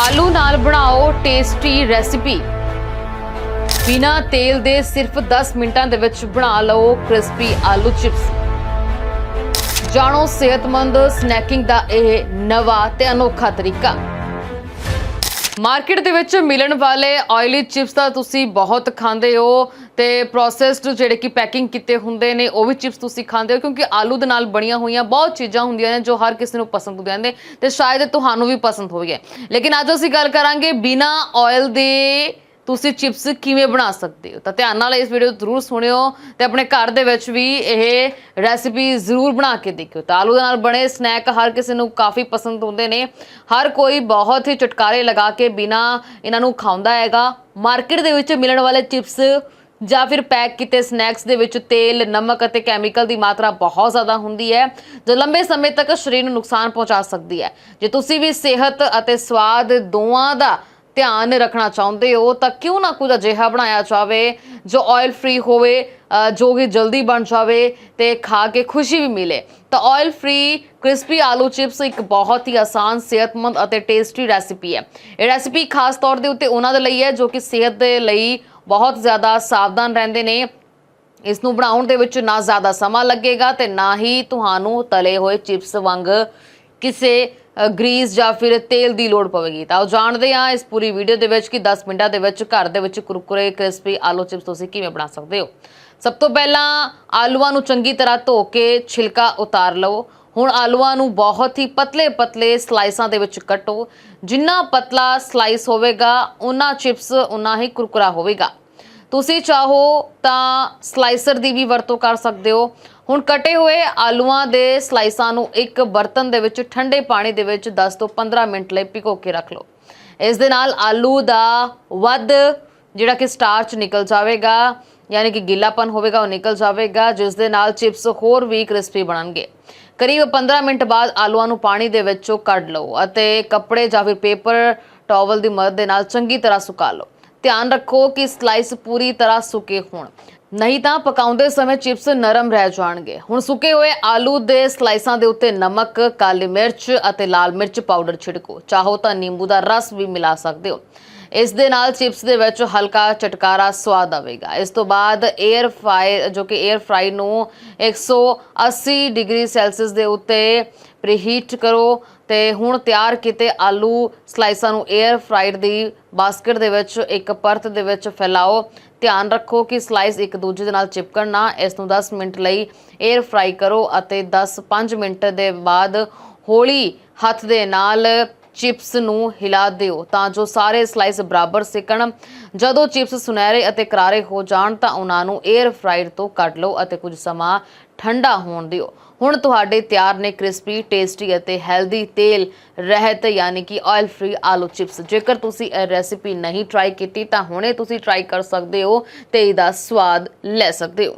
ਆਲੂ ਨਾਲ ਬਣਾਓ ਟੇਸਟੀ ਰੈਸਿਪੀ। ਬਿਨਾ ਤੇਲ ਦੇ ਸਿਰਫ 10 ਮਿੰਟਾਂ ਦੇ ਵਿੱਚ ਬਣਾ ਲਓ ਕ੍ਰਿਸਪੀ ਆਲੂ ਚਿਪਸ। ਜਾਣੋ ਸਿਹਤਮੰਦ ਸਨੈਕਿੰਗ ਦਾ ਇਹ ਨਵਾਂ ਤੇ ਅਨੋਖਾ ਤਰੀਕਾ। ਮਾਰਕੀਟ ਦੇ ਵਿੱਚ ਮਿਲਣ ਵਾਲੇ ਆਇਲੀ ਚਿਪਸ ਤਾਂ ਤੁਸੀਂ ਬਹੁਤ ਖਾਂਦੇ ਹੋ ਤੇ ਪ੍ਰੋਸੈਸਡ ਜਿਹੜੇ ਕਿ ਪੈਕਿੰਗ ਕੀਤੇ ਹੁੰਦੇ ਨੇ, ਉਹ ਵੀ ਚਿਪਸ ਤੁਸੀਂ ਖਾਂਦੇ ਹੋ ਕਿਉਂਕਿ ਆਲੂ ਦੇ ਨਾਲ ਬਣੀਆਂ ਹੋਈਆਂ ਬਹੁਤ ਚੀਜ਼ਾਂ ਹੁੰਦੀਆਂ ਨੇ ਜੋ ਹਰ ਕਿਸੇ ਨੂੰ ਪਸੰਦ ਹੁੰਦੀਆਂ ਨੇ ਤੇ ਸ਼ਾਇਦ ਤੁਹਾਨੂੰ ਵੀ ਪਸੰਦ ਹੋਵੇ। ਲੇਕਿਨ ਅੱਜ ਅਸੀਂ ਗੱਲ ਕਰਾਂਗੇ ਬਿਨਾ ਆਇਲ ਦੇ ਤੁਸੀਂ ਚਿਪਸ ਕਿਵੇਂ ਬਣਾ ਸਕਦੇ ਹੋ? ਤਾਂ ਧਿਆਨ ਨਾਲ ਇਸ ਵੀਡੀਓ ਜ਼ਰੂਰ ਸੁਣਿਓ ਤੇ ਆਪਣੇ ਘਰ ਦੇ ਵਿੱਚ ਵੀ ਇਹ ਰੈਸਿਪੀ ਜ਼ਰੂਰ ਬਣਾ ਕੇ ਦੇਖਿਓ। ਤਾਂ ਆਲੂ ਦੇ ਨਾਲ ਬਣੇ ਸਨੈਕ ਹਰ ਕਿਸੇ ਨੂੰ ਕਾਫੀ ਪਸੰਦ ਹੁੰਦੇ ਨੇ। ਹਰ ਕੋਈ ਬਹੁਤ ਹੀ ਚਟਕਾਰੇ ਲਗਾ ਕੇ ਬਿਨਾ ਇਹਨਾਂ ਨੂੰ ਖਾਉਂਦਾ ਹੈਗਾ। ਮਾਰਕੀਟ ਦੇ ਵਿੱਚ ਮਿਲਣ ਵਾਲੇ ਚਿਪਸ ਜਾਂ ਫਿਰ ਪੈਕ ਕੀਤੇ ਸਨੈਕਸ ਦੇ ਵਿੱਚ ਤੇਲ, ਨਮਕ ਅਤੇ ਕੈਮੀਕਲ ਦੀ ਮਾਤਰਾ ਬਹੁਤ ਜ਼ਿਆਦਾ ਹੁੰਦੀ ਹੈ, ਜੋ ਲੰਬੇ ਸਮੇਂ ਤੱਕ ਸਰੀਰ ਨੂੰ ਨੁਕਸਾਨ ਪਹੁੰਚਾ ਸਕਦੀ ਹੈ। ਜੇ ਤੁਸੀਂ ਵੀ ਸਿਹਤ ਅਤੇ ਸਵਾਦ ਦੋਵਾਂ ਦਾ ਧਿਆਨ ਰੱਖਣਾ ਚਾਹੁੰਦੇ ਹੋ ਤਾਂ ਕਿਉਂ ਨਾ ਕੁਝ ਅਜਿਹਾ ਬਣਾਇਆ ਜਾਵੇ, ਜੋ ਆਇਲ ਫ੍ਰੀ ਹੋਵੇ ਜੋ ਕਿ ਜਲਦੀ ਬਣ ਜਾਵੇ ਤੇ ਖਾ ਕੇ ਖੁਸ਼ੀ ਵੀ ਮਿਲੇ। ਤਾਂ ਆਇਲ ਫ੍ਰੀ ਕ੍ਰਿਸਪੀ ਆਲੂ ਚਿਪਸ ਇੱਕ ਬਹੁਤ ਹੀ ਆਸਾਨ, ਸਿਹਤਮੰਦ ਅਤੇ ਟੇਸਟੀ ਰੈਸਿਪੀ ਹੈ। ਇਹ ਰੈਸਿਪੀ ਖਾਸ ਤੌਰ ਦੇ ਉੱਤੇ ਉਹਨਾਂ ਦੇ ਲਈ ਹੈ, ਜੋ ਕਿ ਸਿਹਤ ਦੇ ਲਈ ਬਹੁਤ ਜ਼ਿਆਦਾ ਸਾਵਧਾਨ ਰਹਿੰਦੇ ਨੇ। ਇਸ ਨੂੰ ਬਣਾਉਣ ਦੇ ਵਿੱਚ ਨਾ ਜ਼ਿਆਦਾ ਸਮਾਂ ਲੱਗੇਗਾ ਤੇ ਨਾ ਹੀ ਤੁਹਾਨੂੰ ਤਲੇ ਹੋਏ ਚਿਪਸ ਵਾਂਗ ਕਿਸੇ ਗਰੀਸ ਜਾਂ ਫਿਰ ਤੇਲ ਦੀ ਲੋੜ ਪਵੇਗੀ। ਤਾਂ ਉਹ ਜਾਣਦੇ ਆ ਇਸ ਪੂਰੀ ਵੀਡੀਓ ਦੇ ਵਿੱਚ ਕਿ 10 ਮਿੰਟਾਂ ਦੇ ਵਿੱਚ ਘਰ ਦੇ ਵਿੱਚ ਕੁਰਕੁਰੇ, ਕ੍ਰਿਸਪੀ ਆਲੂ ਚਿਪਸ ਤੁਸੀਂ ਕਿਵੇਂ ਬਣਾ ਸਕਦੇ ਹੋ। ਸਭ ਤੋਂ ਪਹਿਲਾਂ ਆਲੂਆਂ ਨੂੰ ਚੰਗੀ ਤਰ੍ਹਾਂ ਧੋ ਕੇ ਛਿਲਕਾ ਉਤਾਰ ਲਓ। ਹੁਣ ਆਲੂਆਂ ਨੂੰ ਬਹੁਤ ਹੀ ਪਤਲੇ ਪਤਲੇ ਸਲਾਈਸਾਂ ਦੇ ਵਿੱਚ ਕੱਟੋ। ਜਿੰਨਾ ਪਤਲਾ ਸਲਾਈਸ ਹੋਵੇਗਾ ਉਨਾ ਚਿਪਸ ਉਨਾ ਹੀ ਕੁਰਕੁਰਾ ਹੋਵੇਗਾ। ਤੁਸੀਂ ਚਾਹੋ ਤਾਂ ਸਲਾਈਸਰ ਦੀ ਵੀ ਵਰਤੋਂ ਕਰ ਸਕਦੇ ਹੋ। ਹੁਣ ਕਟੇ ਹੋਏ ਆਲੂਆਂ ਦੇ ਸਲਾਈਸਾਂ ਨੂੰ ਇੱਕ ਬਰਤਨ ਦੇ ਵਿੱਚ, ਠੰਡੇ ਪਾਣੀ ਦੇ ਵਿੱਚ 10 ਤੋਂ 15 ਮਿੰਟ ਲਈ ਭਿਗੋ ਕੇ ਰੱਖ ਲਓ। ਇਸ ਦੇ ਨਾਲ ਆਲੂ ਦਾ ਵੱਧ ਜਿਹੜਾ ਕਿ ਸਟਾਰਚ ਨਿਕਲ ਜਾਵੇਗਾ, ਯਾਨੀ ਕਿ ਗਿੱਲਾਪਨ ਹੋਵੇਗਾ, ਉਹ ਨਿਕਲ ਜਾਵੇਗਾ, ਜਿਸ ਦੇ ਨਾਲ ਚਿਪਸ ਹੋਰ ਵੀ ਕ੍ਰਿਸਪੀ ਬਣਨਗੇ। ਕਰੀਬ 15 ਮਿੰਟ ਬਾਅਦ ਆਲੂਆਂ ਨੂੰ ਪਾਣੀ ਦੇ ਵਿੱਚੋਂ ਕੱਢ ਲਓ ਅਤੇ ਕੱਪੜੇ ਜਾਂ ਫਿਰ ਪੇਪਰ ਟਾਵਲ ਦੀ ਮਦਦ ਦੇ ਨਾਲ ਚੰਗੀ ਤਰ੍ਹਾਂ ਸੁਕਾ ਲਓ। ਧਿਆਨ ਰੱਖੋ ਕਿ ਸਲਾਈਸ ਪੂਰੀ ਤਰ੍ਹਾਂ ਸੁੱਕੇ ਹੋਣ। ਨਹੀਂ ਤਾਂ ਪਕਾਉਂਦੇ ਸਮੇਂ ਚਿਪਸ ਨਰਮ ਰਹਿ ਜਾਣਗੇ। ਹੁਣ ਸੁੱਕੇ ਹੋਏ ਆਲੂ ਦੇ ਸਲਾਈਸਾਂ ਦੇ ਉੱਤੇ ਨਮਕ, ਕਾਲੀ ਮਿਰਚ ਅਤੇ ਲਾਲ ਮਿਰਚ ਪਾਊਡਰ ਛਿੜਕੋ। ਚਾਹੋ ਤਾਂ ਨਿੰਬੂ ਦਾ ਰਸ ਵੀ ਮਿਲਾ ਸਕਦੇ ਹੋ। ਇਸ ਦੇ ਨਾਲ ਚਿਪਸ ਦੇ ਵਿੱਚ ਹਲਕਾ ਚਟਕਾਰਾ ਸਵਾਦ ਆਵੇਗਾ। ਇਸ ਤੋਂ ਬਾਅਦ 에ਅਰ ਫਰਾਈ ਜੋ ਕਿ 에ਅਰ ਫਰਾਈ ਨੂੰ 180 ਡਿਗਰੀ ਸੈਲਸੀਅਸ ਦੇ ਉੱਤੇ ਪ੍ਰੀਹੀਟ ਕਰੋ ਤੇ ਹੁਣ ਤਿਆਰ ਕੀਤੇ ਆਲੂ ਸਲਾਈਸਾਂ ਨੂੰ 에ਅਰ ਫਰਾਈਡ ਦੀ ਬਾਸਕਟ ਦੇ ਵਿੱਚ, ਇੱਕ ਪਰਤ ਦੇ ਵਿੱਚ ਫੈਲਾਓ। ਧਿਆਨ ਰੱਖੋ ਕਿ ਸਲਾਈਸ ਇੱਕ ਦੂਜੇ ਦੇ ਨਾਲ ਚਿਪਕਣ ਨਾ, ਇਸ ਨੂੰ 10 ਮਿੰਟ ਲਈ 에ਅਰ ਫਰਾਈ ਕਰੋ ਅਤੇ 10-5 ਮਿੰਟ ਦੇ ਬਾਅਦ ਹੌਲੀ ਹੱਥ ਦੇ ਨਾਲ ਚਿਪਸ ਨੂੰ ਹਿਲਾ ਦਿਓ ਤਾਂ ਜੋ ਸਾਰੇ ਸਲਾਈਸ ਬਰਾਬਰ ਸਿਕਣ। ਜਦੋਂ ਚਿਪਸ ਸੁਨਹਿਰੇ ਅਤੇ ਕਰਾਰੇ ਹੋ ਜਾਣ ਤਾਂ ਉਹਨਾਂ ਨੂੰ 에ਅਰ ਫਰਾਈਡ ਤੋਂ ਕੱਢ ਲਓ ਅਤੇ ਕੁਝ ਸਮਾਂ ਠੰਡਾ ਹੋਣ ਦਿਓ। ਹੁਣ ਤੁਹਾਡੇ ਤਿਆਰ ਨੇ ਕ੍ਰਿਸਪੀ ਟੇਸਟੀ ਅਤੇ ਹੈਲਦੀ ਤੇਲ ਰਹਿਤ ਯਾਨੀ ਕਿ ਆਇਲ ਫ੍ਰੀ ਆਲੂ ਚਿਪਸ। ਜੇਕਰ ਤੁਸੀਂ ਇਹ ਰੈਸਿਪੀ ਨਹੀਂ ਟਰਾਈ ਕੀਤੀ ਤਾਂ ਹੁਣੇ ਤੁਸੀਂ ਟਰਾਈ ਕਰ ਸਕਦੇ ਹੋ ਤੇ ਇਹਦਾ ਸਵਾਦ ਲੈ ਸਕਦੇ ਹੋ।